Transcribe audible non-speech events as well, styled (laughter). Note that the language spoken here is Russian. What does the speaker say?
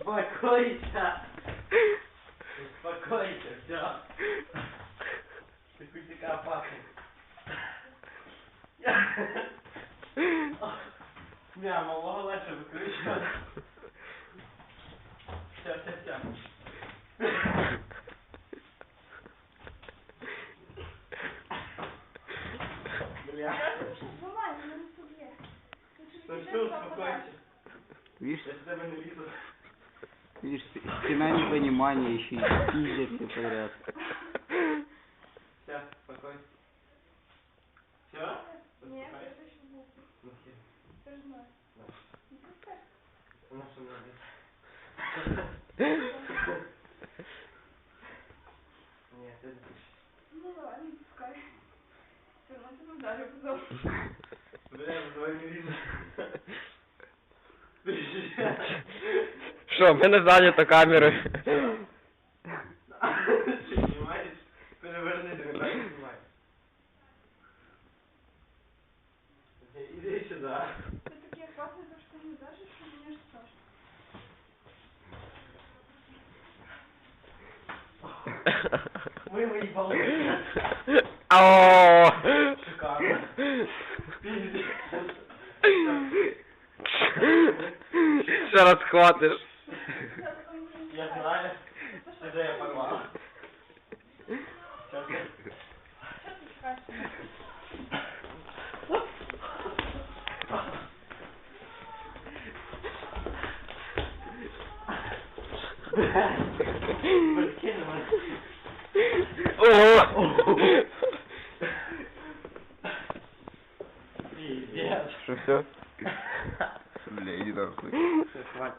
Успокойся. Успокойся, все. Ты хоть такая опасная. Бля, малого легше викручувати. Все, все, все. Бля. Зламай, мене не соб'є. Ну все, успокойся. Видишь, Я с тебя не лізу. видишь, стена непонимания еще и пиздят все подряд. Все, спокойно. Все? Ні, це ще був. Ну, хер. Це ж знаю. Да. Ну, пускай. Ну, що надо. (laughs) Ні, це не Ну, давай, не пускай. Все, ну ти вдарив потім. Бля, я давай не лізу. Що, в мене зайнято камерою. Ти знімаєш? Переверни, давай знімай. Іди сюди. Ти такий опасний, то що ти не держиш, що мені ж страшно. Ми виїбали. Ау! Ще раз хватиш. Я потім вже не Я знаю. знаю. Це що Це я ти порвал. Сейчас я... Що ти чекаєш? Прикинь, Ого! Пиздец. Що все? (laughs) Бля, иди нахуй. Все, хватит.